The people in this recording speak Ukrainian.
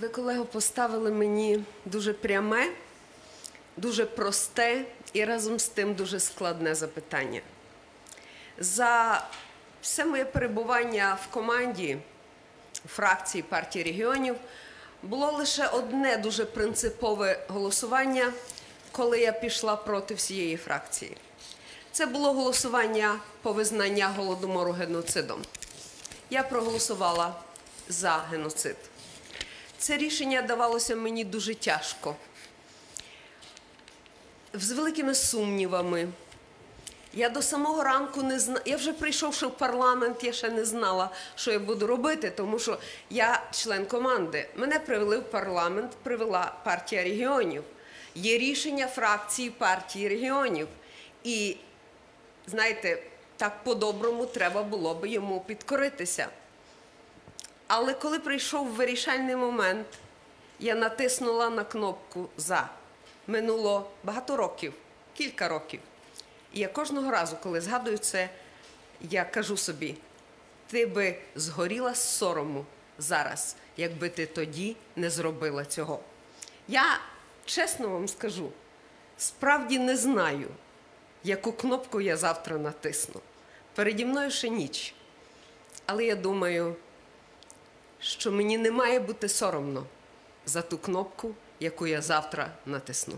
Ви, колего, поставили мені дуже пряме, дуже просте і разом з тим дуже складне запитання. За все моє перебування в команді фракції партії регіонів було лише одне дуже принципове голосування, коли я пішла проти всієї фракції. Це було голосування по визнання голодомору геноцидом. Я проголосувала за геноцид. Це рішення давалося мені дуже тяжко, з великими сумнівами. Я до самого ранку не зна... Я вже прийшовши в парламент, я ще не знала, що я буду робити, тому що я член команди. Мене привели в парламент, привела партія регіонів. Є рішення фракції партії регіонів. І знаєте, так по-доброму треба було би йому підкоритися. Але коли прийшов вирішальний момент, я натиснула на кнопку за. Минуло багато років, кілька років. І я кожного разу, коли згадую це, я кажу собі: ти би згоріла з сорому зараз, якби ти тоді не зробила цього. Я чесно вам скажу, справді не знаю, яку кнопку я завтра натисну. Переді мною ще ніч. Але я думаю, що мені не має бути соромно за ту кнопку, яку я завтра натисну.